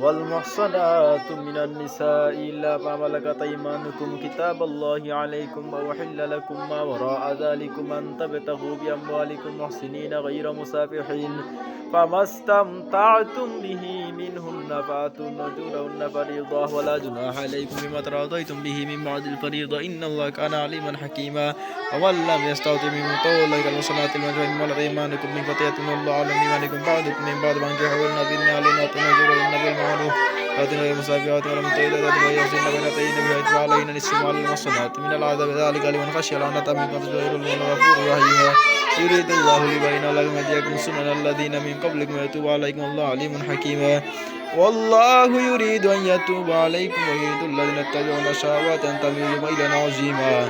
والمحصنات من النساء إلا ما ملكت أيمانكم كتاب الله عليكم وأحل لكم ما وراء ذلكم أن تبتغوا بأموالكم محسنين غير مسافحين فما استمتعتم به منهن فآتون أجورهن فريضة ولا جناح عليكم بما تراضيتم به من بعد الفريضة إن الله كان عليما حكيما ومن لم يستطع طول المصلات المجهول من ملك إيمانكم من فتية الله على إيمانكم بعضكم من بعض فانكحوهن بإذن علينا أجورهن بالمعروف فاتن غير مسافحات ولا متيلات ويحسن بين تين بهيت وعلينا نصف على المصلات من العذاب ذلك لمن خشي العنة منكم تجعل الله غفور رحيم يريد الله ليبين لكم يهديكم سنن الذين من قبلكم ويتوب عليكم الله عليم حكيما والله يريد أن يتوب عليكم ويريد الذين يتبعون الشهوات أن تميلوا ميلا عظيما